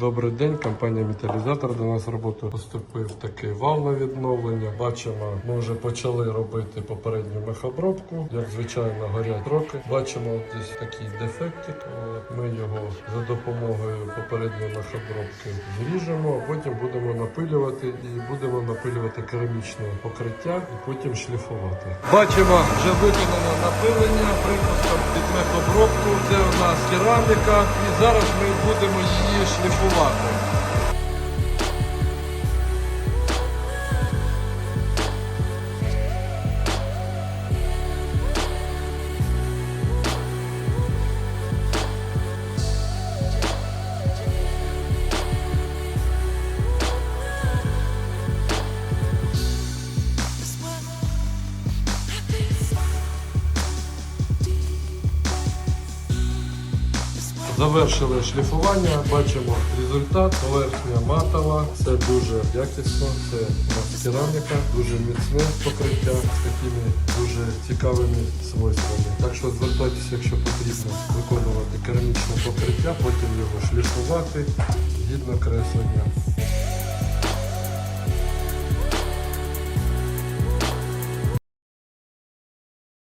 Добрий день, компанія Металізатор. До нас роботу поступив такий вал на відновлення. Бачимо, ми вже почали робити попередню мехобробку. Як звичайно, горять роки. Бачимо десь такий дефектик. Ми його за допомогою попередньої мехобробки зріжемо, а потім будемо напилювати і будемо напилювати керамічне покриття і потім шліфувати. Бачимо, вже виконано напилення припуском під. Це у нас кераміка, і зараз ми будемо її шліфувати. Завершили шліфування, бачимо результат. Поверхня матова, все дуже якісно, це кераміка, дуже міцне покриття з такими дуже цікавими свойствами. Так що звертайтеся, якщо потрібно виконувати керамічне покриття, потім його шліфувати гідно креслення.